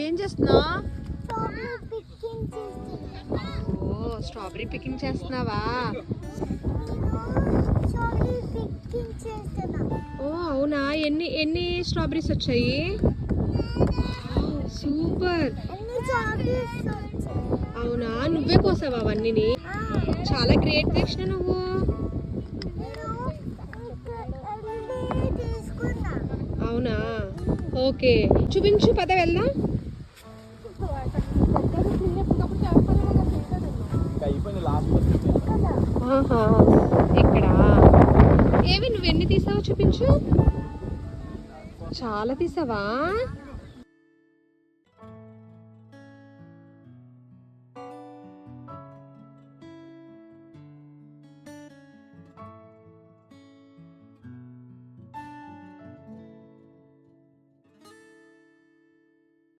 ఏం చేస్తున్నావు? ఓ strawberry picking చేస్తున్నావా ఓ అవునా? ఎన్ని ఎన్ని స్ట్రాబెరీస్ వచ్చాయి? సూపర్. అవునా? నువ్వే కోసావా అవన్నీ చాలా గ్రేట్ తెచ్చిన నువ్వు. అవునా? ఓకే. చూపించు పద వెళ్దాం. ఇక్కడ ఏవి నువ్వు ఎన్ని తీసావో చూపించు. చాలా తీసావా?